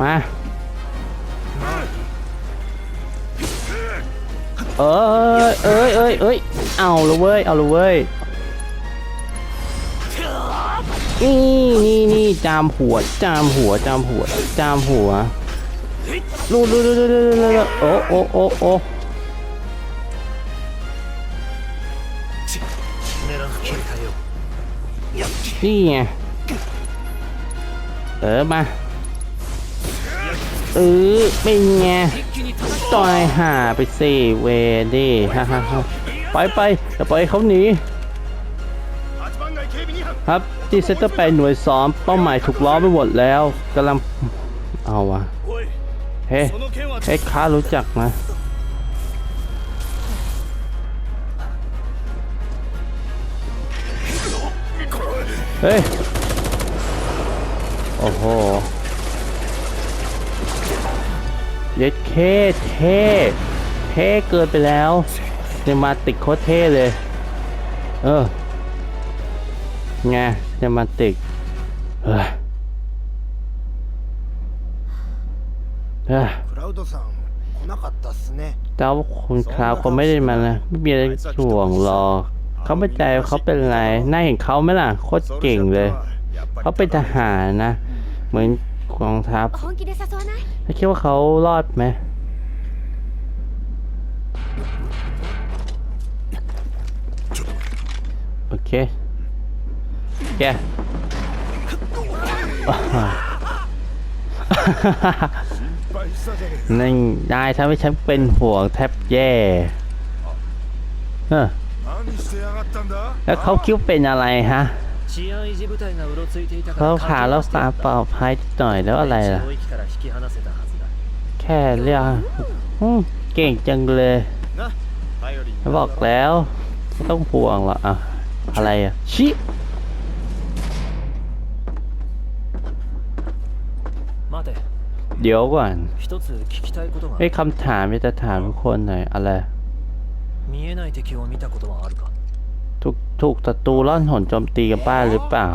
มาเอ้ยเอ้ยเอ้ยเอ้ยเอาลเว้ยเอาลเว้ยนี่นี่นี่จามหัวจามหัวจามหัวจามหัวลูลูลูลูลูลูโอ้โอ้โอ้โอ้นี่ไงเออมา เออเป็นไงต่อยหาไปสิเวดี้ฮ่าฮ่าฮ่าไปไปจะไปเขาหนีครับที่เซตเตอร์แปหน่วยซ้อมเป้าหมายถูกล้อมไปหมดแล้วกำลังเอาวะเฮ้เฮ้ข้ารู้จักนะเฮ้โอ้โห เย็ดเคเท่เท่เกินไปแล้วจะมาติกโคตรเท่เลย เออไงจะมาติกเออแออเจ้าคุณคราวคนไม่ได้มานะไม่มีอะไรห่วงรอเขาไม่ใจเขาเป็นไรน่าเห็นเขาไหมล่ะโคตรเก่งเลย เขาเป็นทหารนะ เหมือนกองทัพ แล้วคิดว่าเขารอดไหมโอเคแกนั่นนายทำให้ฉันเป็นห่วงแทบแย่แล้วเขาคิดวเป็นอะไรฮะ 治安維持部隊がうろついていたか เขา ら พาเราฟาปลอดภัยนิดหน่อยแล้วอะไรล่ะ 領域から引き離せたはずだ แค่เรียกอืมเก่งจังเลย な頼りに บอกแล้วไม่ต้องห่วงหรอกอ่ะ อะไรอ่ะ ชิ 待て เดี๋ยวก่อน 一つ聞きたいことがあ ไอ้ る คำถามจะถามทุกคนหน่อย อะไร 見えない敵を見たことはあるか ถูกศัตรูล่อนหนโจมตีกับป้าหรือเปล่า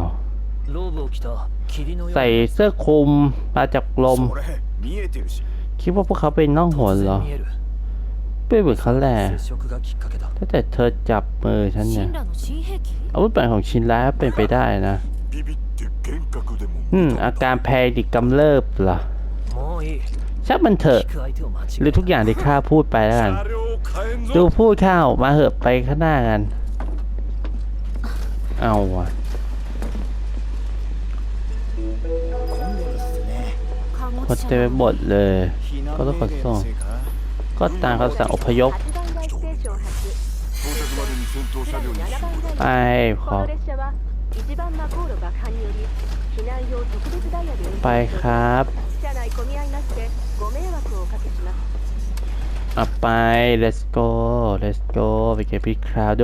ใส่เสื้อคลุมมาจากลม คิดว่าพวกเขาเป็นน่องหนเหรอไปเหมือนเขาแหละถ้าแต่เธอจับมือฉันเนี่ยอาวุธแปลกของชินแล้วเป็นไปได้นะอืมอาการแพ้ดิกกำเริบเหรอชักมันเถอะหรือทุกอย่างที่ข้าพูดไปแล้วกัน ดูพูดข้าวมาเหอะไปข้างหน้ากัน เอาว่ะพอเต็ไปบดเลยก็ต้องขนส่งก็ตามคำสั่งอพยพไปครับไปครับอไป let's go let's go ไปเจอพี่คราวโด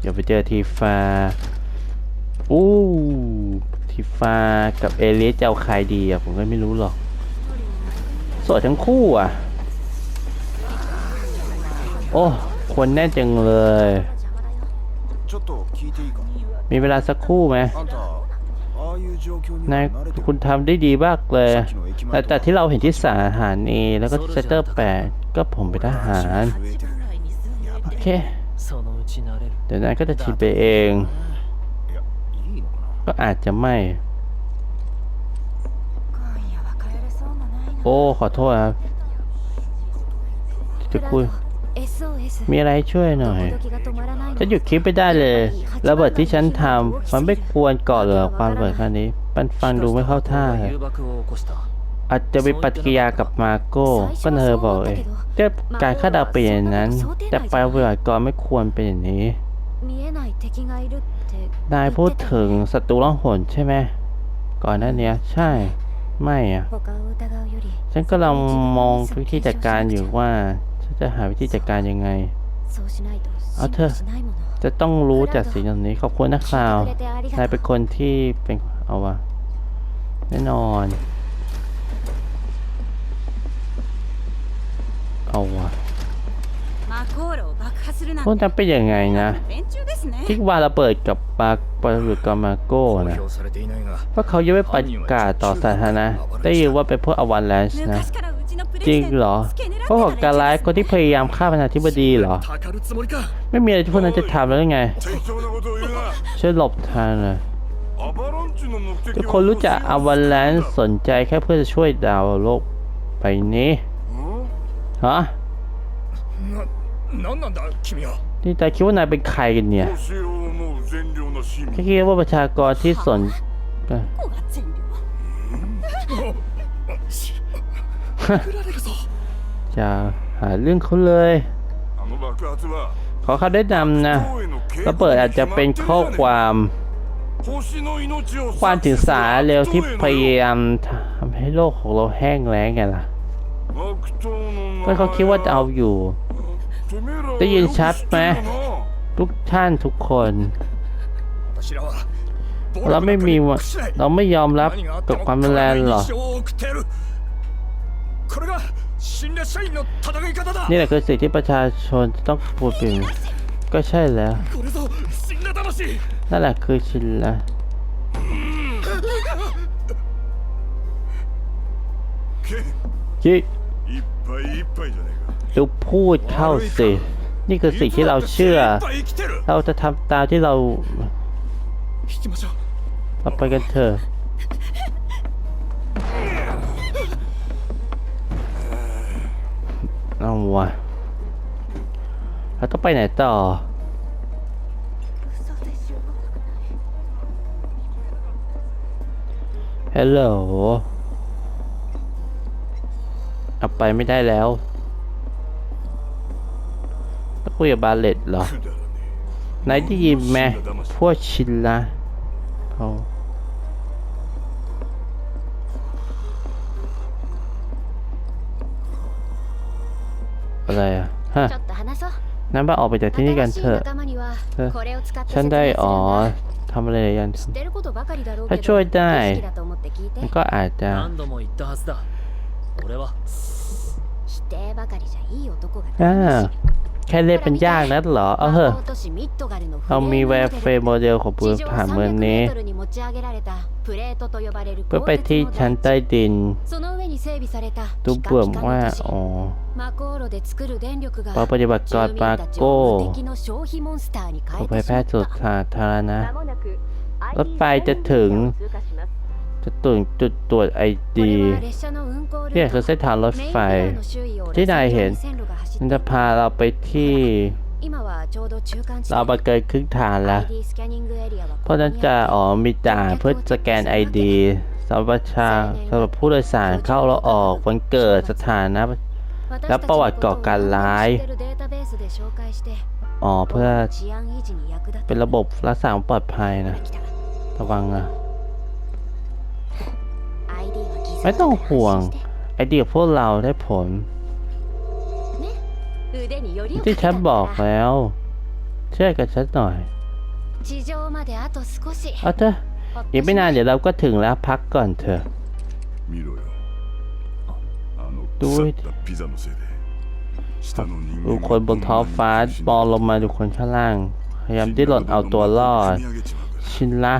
เดี๋ยวไปเจอทีฟ้า อู้ทิฟฟากับเอเลิสจะเอาใครดีอะ ผมก็ไม่รู้หรอกสวยทั้งคู่อะ โอ้ คนแน่จังเลย มีเวลาสักคู่ไหมนายคุณทำได้ดีมากเลย แต่ที่เราเห็นที่สาหารเอแล้วก็เซตเตอร์แปดก็ผมไปทหาร โอเค เดี๋ยวนายก็จะทีไปเอง ก็อาจจะไม่ โอ้ ขอโทษครับจะคุยมีอะไรช่วยหน่อยฉันหยุดคลิปไปได้เลยระเบิดที่ฉันทำมันไม่ควรก่อเหรอความระเบิดครั้งนี้มันฟังดูไม่เข้าท่าเลยอาจจะไปปฏิกิริยากับมาโก้ก็เธอบอกเองแต่การคาดเดาเป็นอย่างนั้น แต่ไปเวลาก่อนไม่ควรเป็นอย่างนี้ นายพูดถึงศัตรูล่องหนใช่ไหมก่อนหน้านี้ใช่ ไม่อะฉันกำลังมองวิธีจัดการอยู่ว่าฉันจะหาวิธีจัดการยังไงเอาเถอะจะต้องรู้จากสิ่งเหล่านี้ขอบคุณนะครัาวนายเป็นคนที่เป็นเอาวะแน่นอน เอาวะ มันจะเป็นยังไงนะคิดว่าเราเปิดกับปาปาร์กามาโก้นะเพราะเขายังไม่ประกาศต่อสาธารณะได้ยินว่าเป็นพวกอวันแลนซ์นะจริงเหรอพวกการร้ายคนที่พยายามฆ่าประธานาธิบดีเหรอ ไม่มีอะไรที่พวกนั้นจะทำแล้วไงช่วยหลบทางนะทุกคนรู้จักอวันแลนซ์สนใจแค่เพื่อจะช่วยดาวโลกไปนี้ฮะ ななんなんだ君は นี่แต่คิดว่านายเป็นใครกันเนี่ย 星を思う善良な市 แค่ 民 คิดว่าประชากรที่สน ここが全量振られるぞ จะหาเรื่องเขาเลย あの爆発は ขอเขาได้นำนะ 塔への警 ระเบิดอาจจะเป็นข้อความ 星の命を ความถึงสารเร็วที่พยายามทำให้โลกของเราแห้งแล้งไงล่ะ 悪党の เพื่อเขาคิดว่าจะเอาอยู่ てめえらは ได้ยินชัดไหมทุกท่านทุกคน เราไม่มีวันเราไม่ยอมรับกับความรุนแรงหรอกนี่แหละคือสิ่งที่ประชาชนต้องพูดเป็นก็ใช่แล้ว นั่นแหละคือชินละคิ ลุกพูดเข้าสิ นี่คือสิ่งที่เราเชื่อ เราจะทำตามที่เราเราไปกันเถอะน้องวะเราต้องไปไหนต่อฮัลโหล เอาไปไม่ได้แล้วต้องคุยกับบาเลตเหรอนายได้ยินไหมพวกชินละเาอะไรอะฮะนั้นบ้าออกไปจากที่นี่กันเถอะฉันได้อ๋อทำอะไรกันถ้าช่วยได้ ก็อาจจะ อ่าแค่เล่นเป็นยากนะเหรอ เอาเหอะเรามีแวร์เฟมโมเดลของปืนผ่านเมืองนี้เพื่อไปที่ชั้นใต้ดินตุ้มเบื่อว่า อ๋อพอปฏิบัติกรปาโก้敵の消ไปแพทย์สุดสาธารณะรถไฟจะถึง จะตรวจจุดตรวจไอดีนี่คือเส้นทางรถไฟ ที่นายเห็น มันจะพาเราไปที่ เราไปเกินครึ่งทางแล้ว เพราะนั้นจะอ๋อมีจ่ายเพื่อสแกนไอดีสำหรับประชาสำหรับผู้โดยสารเข้าและออกวันเกิดสถานะและประวัติก่อการร้ายอ๋อเพื่อเป็นระบบรักษาปลอดภัยนะ ระวังอะ ไม่ต้องห่วง ไอเดียพวกเราได้ผล ที่ฉันบอกแล้ว เชื่อกับฉันหน่อยเอาเถอะอีกไม่นานเดี๋ยวเราก็ถึงแล้วพักก่อนเถอะดูดูคนบนท้องฟ้าบอลลงมาดูคนข้างล่าง พยายามที่หล่นเอาตัวรอด ชินละ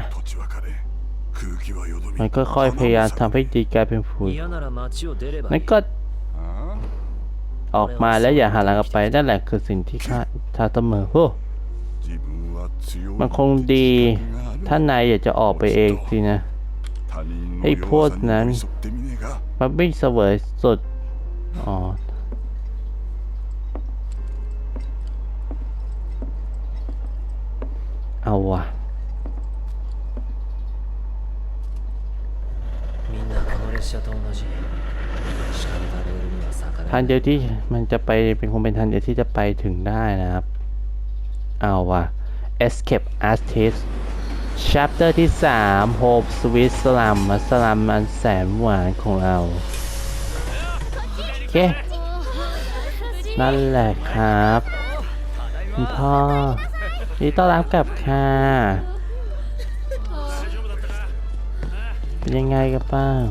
มันก็ค่อยพยายามทำให้ดีกลายเป็นฝุ่นนั่นก็ออกมาแล้วอย่าหันหลังกลับไปนั่นแหละคือสิ่งที่ข้าชาเสมอโอ้มันคงดีท่านนายอยากจะออกไปเองสินะให้พวกนั้น มันไม่เสวยสดอ๋อเอาวะ ทางเดียวที่มันจะไปเป็นคงเป็นทางเดียวที่จะไปถึงได้นะครับ เอาว่ะ Escape Artist Chapter ที่ 3 Hope Sweet Slum สลัมอันแสนหวานของเรา โอเค นั่นแหละครับคุณพ่อนี่ต้อนรับกลับค่ะ เป็นยังไงกันบ้าง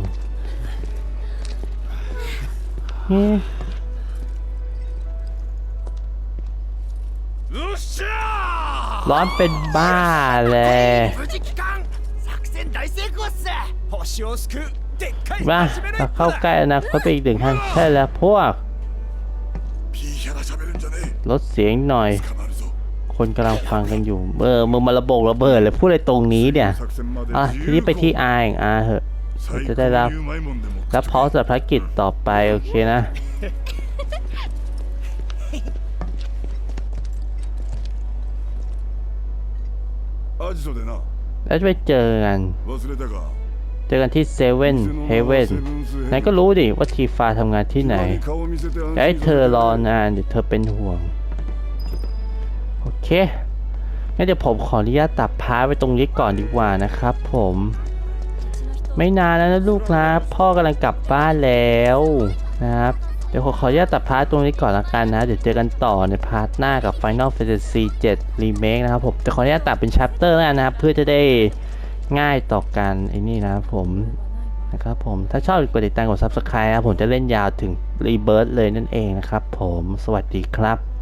ร้อนเป็นบ้าเลยมาเาเข้าใกล้อนาคาไปอีกหนึ่งครั้งใช่แล้วพวก ลดเสียงหน่อย คนกำลังฟังกันอยู่ เออมึงมาระบกระเบิดเลยพูดอะไรตรงนี้เนี่ย อะ ทีนี้ไปที่อาอย่างอาเหอะ จะได้รับรับพอสภพรกิจต่อไป โอเคนะ แล้วจะไปเจอกัน เจอกันที่เซเว่นเฮเว่นนายก็รู้ดิว่าทีฟ้าทำงานที่ไหนอย่ให้เธอรอนานเดี๋ยวเธอเป็นห่วง โอเคงั้นเดี๋ยวผมขออนุญาตตัดพาไปตรงนี้ก่อนดีกว่านะครับผม ไม่นานแล้วนะลูกนะพ่อกำลังกลับบ้านแล้วนะครับ เดี๋ยวขอขออนุญาตตัดพาร์ทตรงนี้ก่อนละกันนะ เดี๋ยวเจอกันต่อในพาร์ทหน้ากับ Final Fantasy 7 Remake นะครับผมแต่ขออนุญาตตัดเป็น chapter แล้วนนะครับ เพื่อจะได้ง่ายต่อการไอ้นี่นะครับผมนะครับผม ถ้าชอบกดติดตามกด Subscribe นะครับผมจะเล่นยาวถึง Rebirth เลยนั่นเองนะครับผมสวัสดีครับ